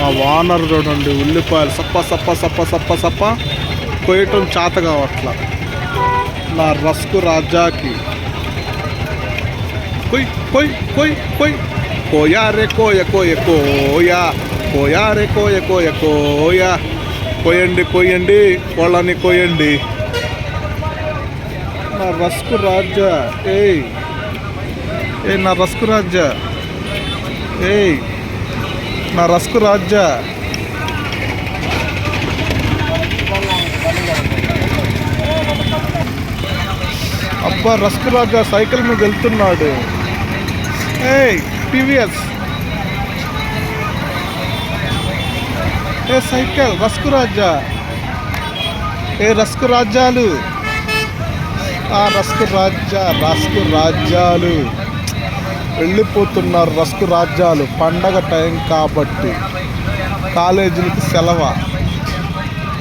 మా వానర్ చూడండి ఉల్లిపాయలు సప్ప సప్ప సప్ప సప్ప సప్ప. కొయ్యటం చేత కావట్ల. నా రస్కు రాజాకి. కొయ్ కొయ్ కొయ్ కొయ్. కోయా రే కోయ కోయ కోయా. కోయా రే కోయ కోయ కోయా. కొయ్యండి కొయ్యండి కోళ్ళని కొయ్యండి. నా రస్కు రాజా ఏయ్. ఏ నా రస్కు రాజా. ఏయ్. నా రస్కు రాజ్య. అబ్బా రస్కు రాజా సైకిల్ మీద వెళ్తున్నాడు. ఏ టీవీఎస్ ఏ సైకిల్ రస్కు రాజా ఏ రస్కు రాజ్యాలు? ఆ రస్కు రాజ్య రస్కు రాజ్యాలు. వెళ్ళిపోతున్నారు రస్కు రాజ్యాలు పండగ టైం కాబట్టి కాలేజీలకు సెలవ.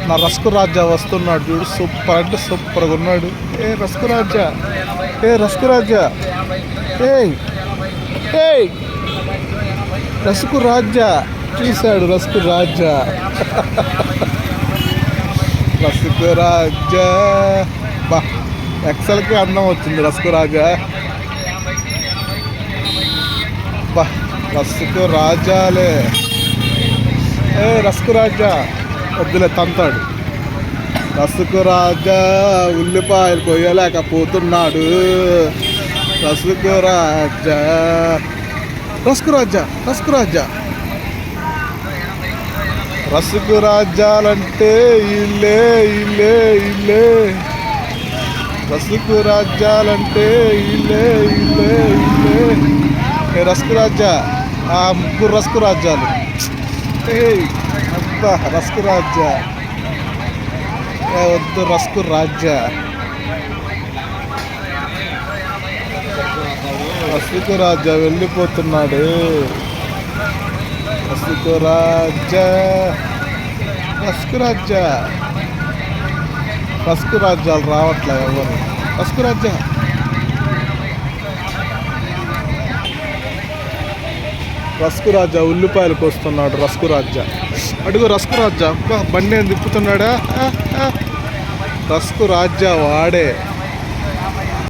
నా రస్కు రాజా వస్తున్నాడు చూడు సూపర్ అంటే సూపర్గా ఉన్నాడు. ఏ రస్కు రాజా ఏ రస్కు రాజా ఏయ్! ఏయ్! రస్కు రాజా చూశాడు రస్కు రాజా రస్కు రాజా బా ఎక్సెల్కి అందం వచ్చింది రస్కు రాజా బా రస్కు రాజాలే. ఏ రస్కు రాజా? వద్దులే తంతాడు. రస్కు రాజా ఉల్లిపాయలు కొయ్యలేకపోతున్నాడు. Rusk Raja. Rusk Raja rusk Raja. రసుకు రాజ్యాలంటే ఇల్లే ఇల్లే ఇల్లే. రసుకు రాజ్యాలంటే ఇల్లే ఇల్లే ఇల్లే. రస్కు రాజ్యా ఆ ముగ్గురు రస్కు రాజ్యాలు అబ్బా రస్కు రాజ్యా వద్దు రస్కు రాజ్య రస్కు రాజ్య వెళ్ళిపోతున్నాడు. రస్కు రాజ్య రస్కు రాజ్య రస్కు రాజ్యాలు రావట్లే ఎవరు? రస్కు రాజ్యా రస్కు రాజా ఉల్లిపాయలు కోస్తున్నాడు రస్కు రాజా. అడుగు రస్కు రాజా. బండి ఏం తిప్పుతున్నాడా? రస్కు రాజా వాడే.